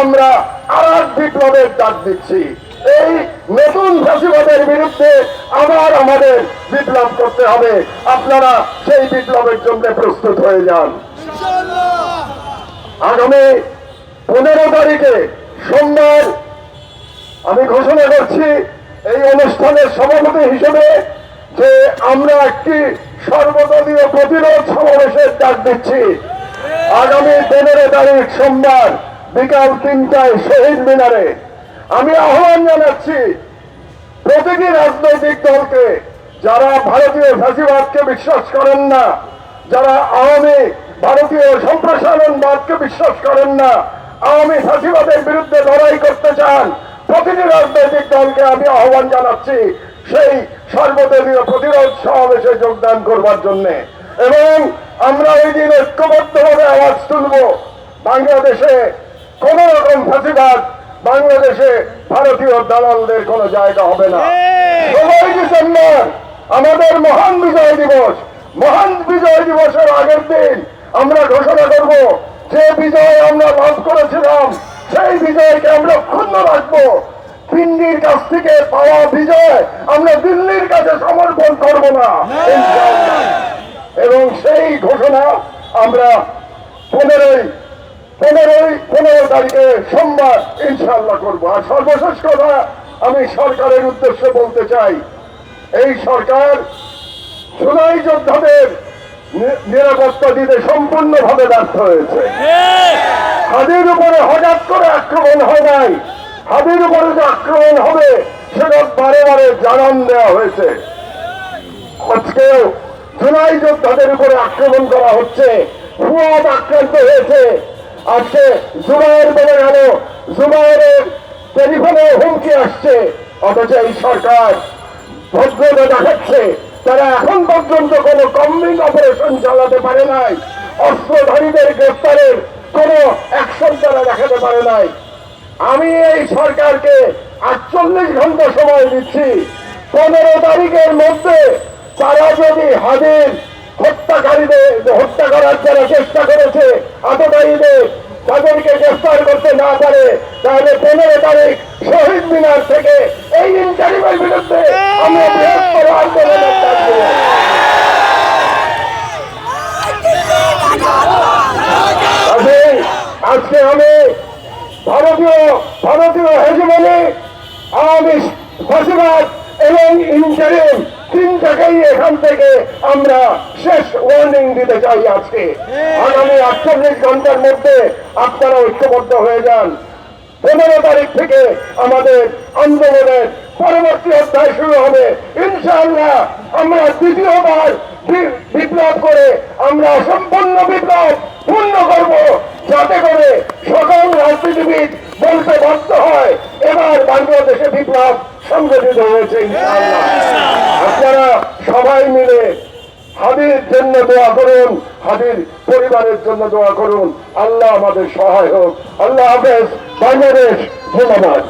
আমরা আর এক বিপ্লবের ডাক দিচ্ছি। এই নতুন ফ্যাসিবাদের বিরুদ্ধে আবার আমাদের বিপ্লব করতে হবে। আপনারা সেই বিপ্লবের জন্য প্রস্তুত হয়ে যান। আগামী পনেরো তারিখে সোমবার আমি ঘোষণা করছি এই অনুষ্ঠানের সভাপতি হিসেবে যে আমরা একটি সর্বদলীয় প্রতিরোধ সমাবেশের ডাক দিচ্ছি। আগামী পনেরো তারিখ সোমবার বিকাল তিনটায় শহীদ মিনারে আমি আহ্বান জানাচ্ছি প্রতিটি রাজনৈতিক দলকে, যারা ভারতীয় ফ্যাসিবাদকে বিশ্বাস করেন না, যারা আওয়ামী ভারতীয় সম্প্রসারণবাদকে বিশ্বাস করেন না, আওয়ামী ফ্যাসিবাদের বিরুদ্ধে লড়াই করতে চান, প্রতিটি রাজনৈতিক দলকে আমি আহ্বান জানাচ্ছি সেই সর্বদলীয় প্রতিরোধ সমাবেশে যোগদান করবার জন্য। এবং আমরা ওই দিন ঐক্যবদ্ধভাবে আওয়াজ তুলব। বাংলাদেশে কোন রকম ফাঁসিবাদ বাংলাদেশে ভারতীয় দালালদের কোনো জায়গা হবে না। ষোলোই ডিসেম্বর আমাদের মহান বিজয় দিবস। মহান বিজয় দিবসের আগের দিন আমরা ঘোষণা করব যে বিজয় আমরা লাভ করেছিলাম সেই বিজয়কে আমরা ক্ষুণ্ণ রাখব। দিল্লির কাছ থেকে পাওয়া বিজয় আমরা দিল্লির কাছে সমর্পণ করব না। এবং সেই ঘোষণা আমরা পনেরোই পনেরোই পনেরো তারিখে সোমবার ইনশাল্লাহ করব। আর সর্বশেষ কথা, আমি সরকারের উদ্দেশ্যে বলতে চাই, এই সরকার জুলাই যোদ্ধাদের নিরাপত্তা দিতে সম্পূর্ণভাবে ব্যর্থ হয়েছে। হাদির উপরে হঠাৎ করে আক্রমণ হয় নাই। হাদির উপরে যে আক্রমণ হবে, সেটা বারে বারে জানান দেওয়া হয়েছে। আজকেও জুলাই যোদ্ধাদের উপরে আক্রমণ করা হচ্ছে, ফুয়াদ আক্রান্ত হয়েছে। আজকে জুবাইয়ের বলে গেল জুবাইয়ের টেলিফোনে হুমকি আসছে। অথচ এই সরকার ভদ্রতা দেখাচ্ছে। তারা এখন পর্যন্ত কোনো কম্বিং অপারেশন চালাতে পারে নাই। অস্ত্রধারীদের গ্রেফতারের কোনো অ্যাকশন তারা দেখাতে পারে নাই। আমি এই সরকারকে আটচল্লিশ ঘণ্টা সময় দিচ্ছি। পনেরো তারিখের মধ্যে তারা যদি হাজির হত্যাকারীদের হত্যা করার যারা চেষ্টা করেছে আততায়ীদের তাদেরকে গ্রেফতার করতে না পারে, তাহলে পনেরো তারিখ শহীদ মিনার থেকে এই ইন্টারিমের বিরুদ্ধে আমরা বৃহত্তর আন্দোলনের ডাক আজকে আমি ভারতীয় ভারতীয় হেজমনি আওয়ামী ফসিবাদ এবং ইন্টারিম তিনটাকেই এখান থেকে আমরা শেষ ওয়ার্নিং দিতে চাই আজকে। আগামী আটচল্লিশ ঘণ্টার মধ্যে আপনারা ঐক্যবদ্ধ হয়ে যান। পনেরো তারিখ থেকে আমাদের আন্দোলনের পরবর্তী অধ্যায় শুরু হবে। ইনশাআল্লাহ আমরা দ্বিতীয়বার বিপ্লব করে আমরা সম্পূর্ণ বিপ্লব পূর্ণ করব যাতে করে সকল রাজনীতিবিদ বলতে বাধ্য হয়, এবার বাংলাদেশে বিপ্লব সংগঠিত হয়েছে ইনশাআল্লাহ। আপনারা সবাই মিলে হাদির জন্য দোয়া করুন, হাদির পরিবারের জন্য দোয়া করুন। আল্লাহ আমাদের সহায় হোক। আল্লাহ হাফেজ, বাংলাদেশ ধন্যবাদ